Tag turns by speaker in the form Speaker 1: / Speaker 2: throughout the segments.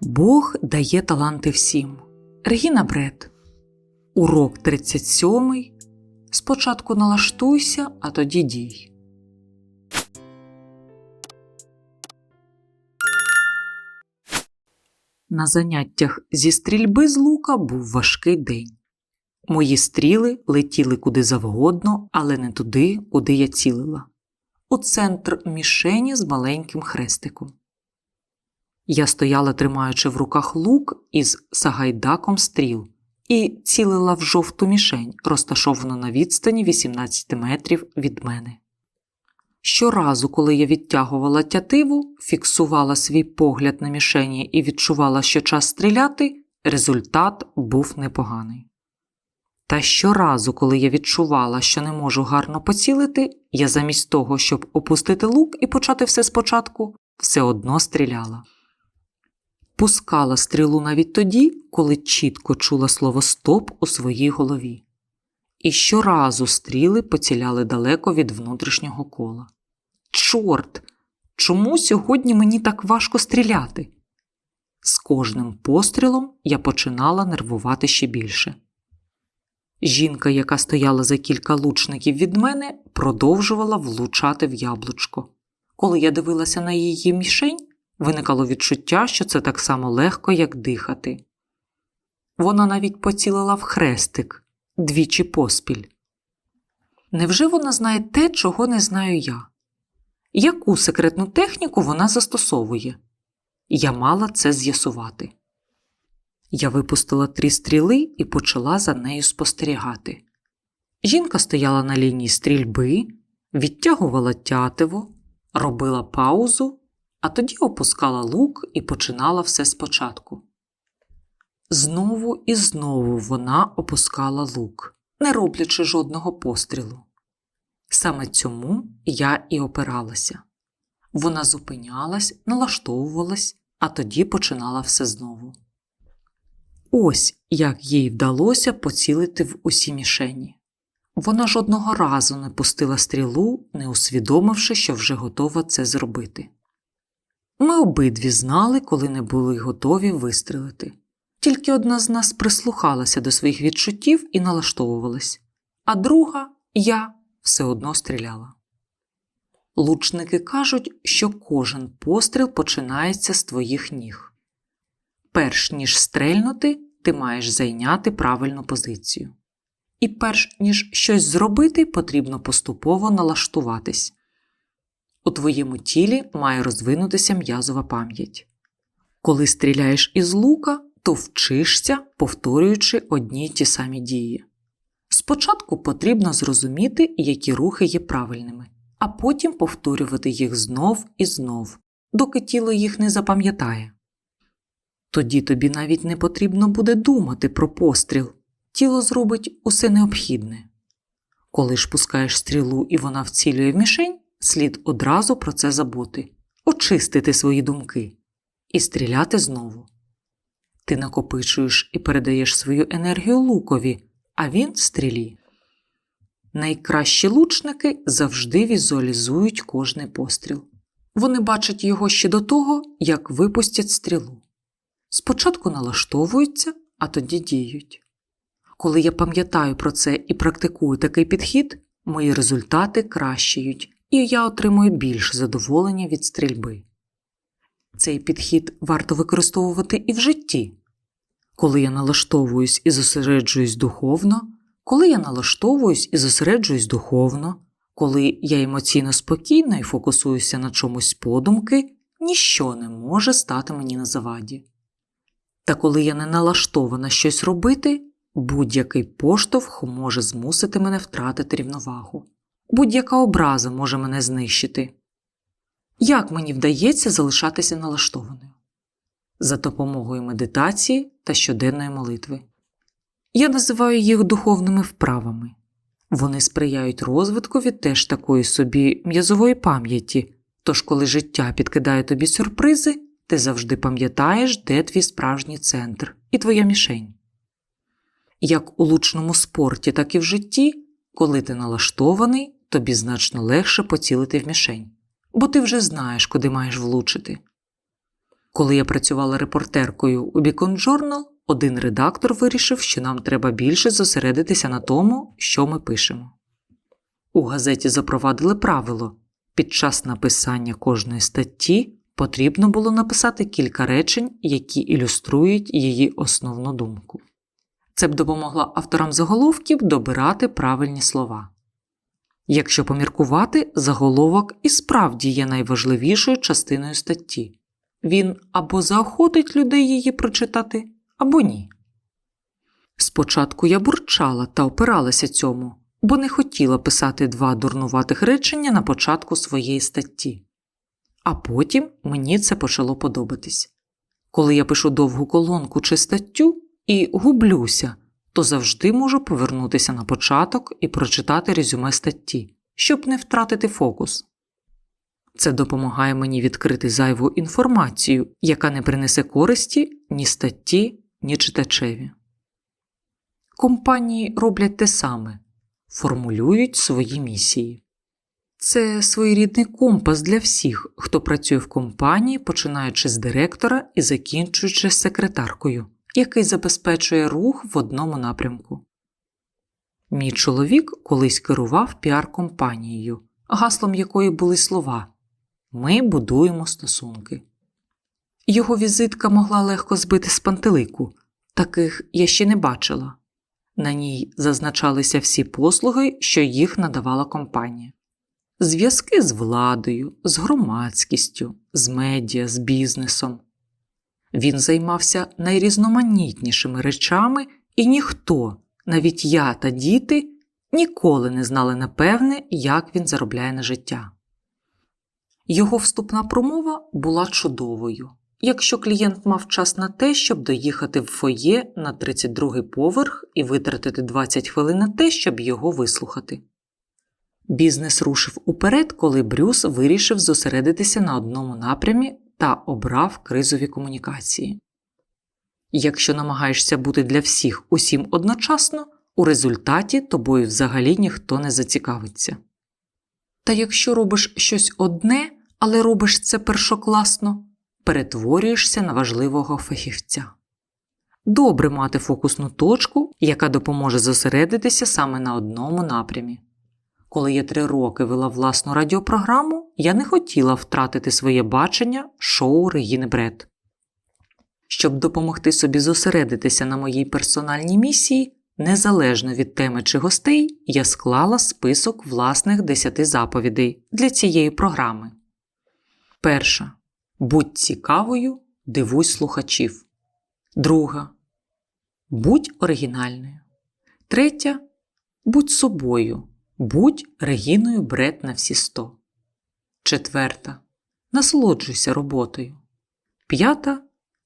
Speaker 1: Бог дає таланти всім. Регіна Бред. Урок 37. Спочатку налаштуйся, а тоді дій. На заняттях зі стрільби з лука був важкий день. Мої стріли летіли куди завгодно, але не туди, куди я цілила. У центр мішені з маленьким хрестиком. Я стояла, тримаючи в руках лук із сагайдаком стріл, і цілила в жовту мішень, розташовану на відстані 18 метрів від мене. Щоразу, коли я відтягувала тятиву, фіксувала свій погляд на мішені і відчувала, що час стріляти, результат був непоганий. Та щоразу, коли я відчувала, що не можу гарно поцілити, я замість того, щоб опустити лук і почати все спочатку, все одно стріляла. Пускала стрілу навіть тоді, коли чітко чула слово стоп у своїй голові. І щоразу стріли поціляли далеко від внутрішнього кола. Чорт! Чому сьогодні мені так важко стріляти? З кожним пострілом я починала нервувати ще більше. Жінка, яка стояла за кілька лучників від мене, продовжувала влучати в яблучко. Коли я дивилася на її мішень, виникало відчуття, що це так само легко, як дихати. Вона навіть поцілила в хрестик двічі поспіль. Невже вона знає те, чого не знаю я? Яку секретну техніку вона застосовує? Я мала це з'ясувати. Я випустила три стріли і почала за нею спостерігати. Жінка стояла на лінії стрільби, відтягувала тятиво, робила паузу, а тоді опускала лук і починала все спочатку. Знову і знову вона опускала лук, не роблячи жодного пострілу. Саме цьому я і опиралася. Вона зупинялась, налаштовувалась, а тоді починала все знову. Ось як їй вдалося поцілити в усі мішені. Вона жодного разу не пустила стрілу, не усвідомивши, що вже готова це зробити. Ми обидві знали, коли не були готові вистрелити. Тільки одна з нас прислухалася до своїх відчуттів і налаштовувалась, а друга, я, все одно стріляла. Лучники кажуть, що кожен постріл починається з твоїх ніг. Перш ніж стрельнути, ти маєш зайняти правильну позицію. І перш ніж щось зробити, потрібно поступово налаштуватись. У твоєму тілі має розвинутися м'язова пам'ять. Коли стріляєш із лука, то вчишся, повторюючи одні й ті самі дії. Спочатку потрібно зрозуміти, які рухи є правильними, а потім повторювати їх знов і знов, доки тіло їх не запам'ятає. Тоді тобі навіть не потрібно буде думати про постріл, тіло зробить усе необхідне. Коли ж пускаєш стрілу і вона вцілює в мішень, слід одразу про це забути, очистити свої думки і стріляти знову. Ти накопичуєш і передаєш свою енергію лукові, а він стрілі. Найкращі лучники завжди візуалізують кожний постріл. Вони бачать його ще до того, як випустять стрілу. Спочатку налаштовуються, а тоді діють. Коли я пам'ятаю про це і практикую такий підхід, мої результати кращають, і я отримую більше задоволення від стрільби. Цей підхід варто використовувати і в житті. Коли я налаштовуюсь і зосереджуюсь духовно, коли я налаштовуюсь і зосереджуюсь духовно, коли я емоційно спокійна і фокусуюся на чомусь подумки, ніщо не може стати мені на заваді. Та коли я не налаштована щось робити, будь-який поштовх може змусити мене втратити рівновагу, будь-яка образа може мене знищити. Як мені вдається залишатися налаштованою? За допомогою медитації та щоденної молитви. Я називаю їх духовними вправами. Вони сприяють розвиткові теж такої собі м'язової пам'яті, тож, коли життя підкидає тобі сюрпризи, ти завжди пам'ятаєш, де твій справжній центр і твоя мішень. Як у лучному спорті, так і в житті, коли ти налаштований, тобі значно легше поцілити в мішень, бо ти вже знаєш, куди маєш влучити. Коли я працювала репортеркою у Beacon Journal, один редактор вирішив, що нам треба більше зосередитися на тому, що ми пишемо. У газеті запровадили правило під час написання кожної статті потрібно було написати кілька речень, які ілюструють її основну думку. Це б допомогло авторам заголовків добирати правильні слова. Якщо поміркувати, заголовок і справді є найважливішою частиною статті. Він або заохотить людей її прочитати, або ні. Спочатку я бурчала та опиралася цьому, бо не хотіла писати два дурнуватих речення на початку своєї статті. А потім мені це почало подобатись. Коли я пишу довгу колонку чи статтю і гублюся, то завжди можу повернутися на початок і прочитати резюме статті, щоб не втратити фокус. Це допомагає мені відкрити зайву інформацію, яка не принесе користі ні статті, ні читачеві. Компанії роблять те саме формулюють свої місії. Це своєрідний компас для всіх, хто працює в компанії, починаючи з директора і закінчуючи секретаркою, який забезпечує рух в одному напрямку. Мій чоловік колись керував піар-компанією, гаслом якої були слова Ми будуємо стосунки. Його візитка могла легко збити з пантелику, таких я ще не бачила. На ній зазначалися всі послуги, що їх надавала компанія. Зв'язки з владою, з громадськістю, з медіа, з бізнесом. Він займався найрізноманітнішими речами, і ніхто, навіть я та діти, ніколи не знали напевне, як він заробляє на життя. Його вступна промова була чудовою якщо клієнт мав час на те, щоб доїхати в фоє на 32-й поверх і витратити 20 хвилин на те, щоб його вислухати. Бізнес рушив уперед, коли Брюс вирішив зосередитися на одному напрямі та обрав кризові комунікації. Якщо намагаєшся бути для всіх усім одночасно, у результаті тобою взагалі ніхто не зацікавиться. Та якщо робиш щось одне, але робиш це першокласно, перетворюєшся на важливого фахівця. Добре мати фокусну точку, яка допоможе зосередитися саме на одному напрямі. Коли я три роки вела власну радіопрограму, я не хотіла втратити своє бачення шоу Регіни Бред. Щоб допомогти собі зосередитися на моїй персональній місії, незалежно від теми чи гостей, я склала список власних десяти заповідей для цієї програми. Перша. Будь цікавою, дивуй слухачів. Друга. Будь оригінальною. Третя. Будь собою. Будь Регіною Бред на всі сто. Четверта. Насолоджуйся роботою. П'ята.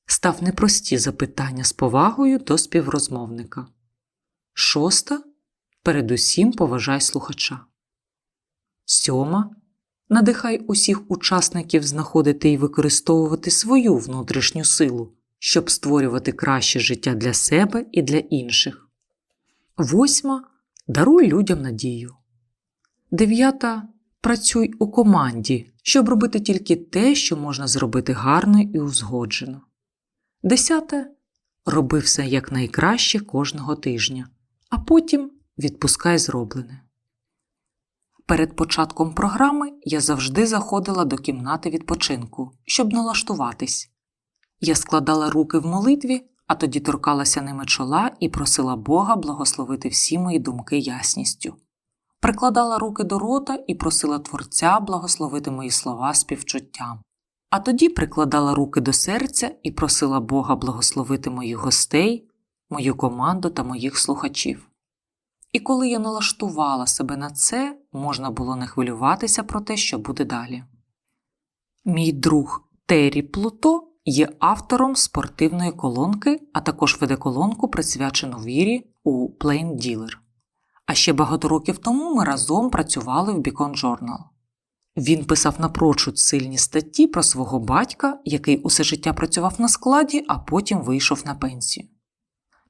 Speaker 1: Став непрості запитання з повагою до співрозмовника. Шоста. Передусім поважай слухача. Сьома. Надихай усіх учасників знаходити і використовувати свою внутрішню силу, щоб створювати краще життя для себе і для інших. Восьма. Даруй людям надію. Дев'ята. Працюй у команді, щоб робити тільки те, що можна зробити гарно і узгоджено. Десяте. Роби все якнайкраще кожного тижня, а потім відпускай зроблене. Перед початком програми я завжди заходила до кімнати відпочинку, щоб налаштуватись. Я складала руки в молитві, а тоді торкалася ними чола і просила Бога благословити всі мої думки ясністю. Прикладала руки до рота і просила Творця благословити мої слова співчуттям. А тоді прикладала руки до серця і просила Бога благословити моїх гостей, мою команду та моїх слухачів. І коли я налаштувала себе на це, можна було не хвилюватися про те, що буде далі. Мій друг Террі Плуто є автором спортивної колонки, а також веде колонку, присвячену вірі у Plain Dealer. А ще багато років тому ми разом працювали в Beacon Journal. Він писав напрочуд сильні статті про свого батька, який усе життя працював на складі, а потім вийшов на пенсію.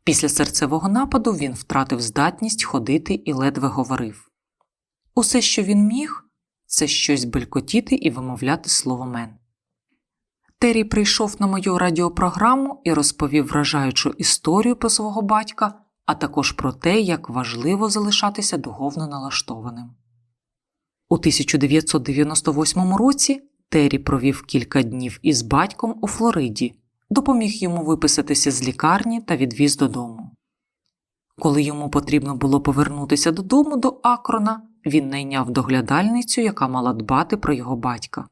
Speaker 1: Після серцевого нападу він втратив здатність ходити і ледве говорив. Усе, що він міг, це щось белькотіти і вимовляти слово мен. Террі прийшов на мою радіопрограму і розповів вражаючу історію про свого батька, а також про те, як важливо залишатися духовно налаштованим. У 1998 році Террі провів кілька днів із батьком у Флориді, допоміг йому виписатися з лікарні та відвіз додому. Коли йому потрібно було повернутися додому до Акрона, він найняв доглядальницю, яка мала дбати про його батька.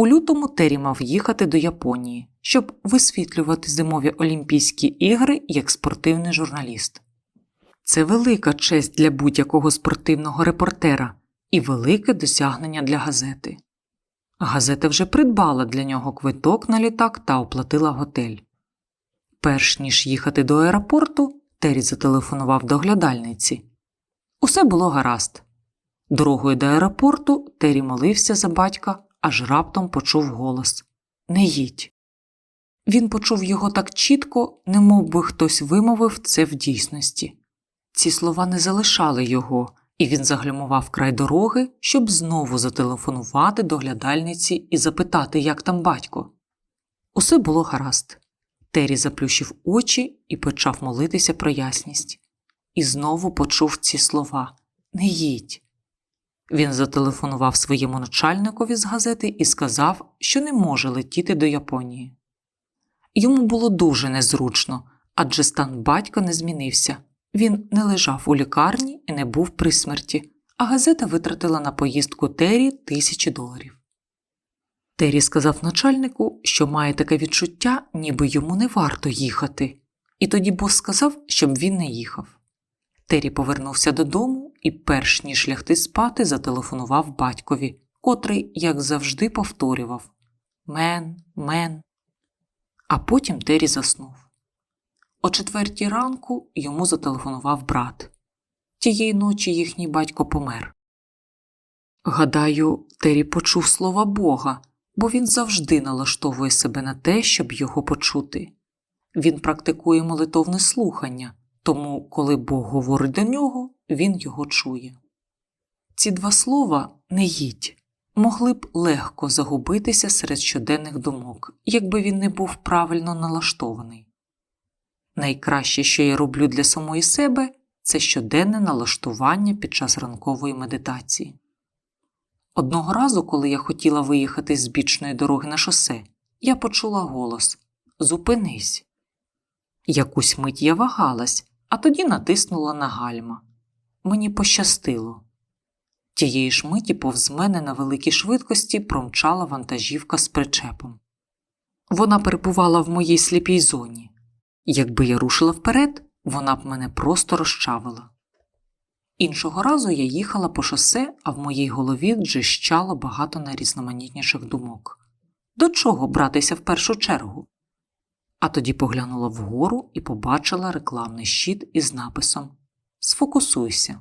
Speaker 1: У лютому Террі мав їхати до Японії, щоб висвітлювати зимові Олімпійські ігри як спортивний журналіст. Це велика честь для будь-якого спортивного репортера і велике досягнення для газети. Газета вже придбала для нього квиток на літак та оплатила готель. Перш ніж їхати до аеропорту, Террі зателефонував доглядальниці. Усе було гаразд. Дорогою до аеропорту Террі молився за батька, аж раптом почув голос Не їдь. Він почув його так чітко, немов би хтось вимовив це в дійсності. Ці слова не залишали його, і він заглямував край дороги, щоб знову зателефонувати доглядальниці і запитати, як там батько. Усе було гаразд. Террі заплющив очі і почав молитися про ясність. І знову почув ці слова Не їдь. Він зателефонував своєму начальникові з газети і сказав, що не може летіти до Японії. Йому було дуже незручно, адже стан батька не змінився. Він не лежав у лікарні і не був при смерті, а газета витратила на поїздку Террі тисячі доларів. Террі сказав начальнику, що має таке відчуття, ніби йому не варто їхати, і тоді бос сказав, щоб він не їхав. Террі повернувся додому і, перш ніж лягти спати, зателефонував батькові, котрий, як завжди, повторював Мен, мен. А потім Террі заснув. О четвертій ранку йому зателефонував брат. Тієї ночі їхній батько помер. Гадаю, Террі почув слова Бога, бо він завжди налаштовує себе на те, щоб його почути. Він практикує молитовне слухання, тому, коли Бог говорить до нього, він його чує. Ці два слова не їдь могли б легко загубитися серед щоденних думок, якби він не був правильно налаштований. Найкраще, що я роблю для самої себе, це щоденне налаштування під час ранкової медитації. Одного разу, коли я хотіла виїхати з бічної дороги на шосе, я почула голос Зупинись. Якусь мить я вагалась, а тоді натиснула на гальма. Мені пощастило. Тієї ж миті повз мене на великій швидкості промчала вантажівка з причепом. Вона перебувала в моїй сліпій зоні. Якби я рушила вперед, вона б мене просто розчавила. Іншого разу я їхала по шосе, а в моїй голові джищало багато найрізноманітніших думок. До чого братися в першу чергу? А тоді поглянула вгору і побачила рекламний щит із написом Сфокусуйся.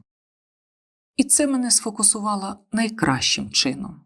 Speaker 1: І це мене сфокусувало найкращим чином.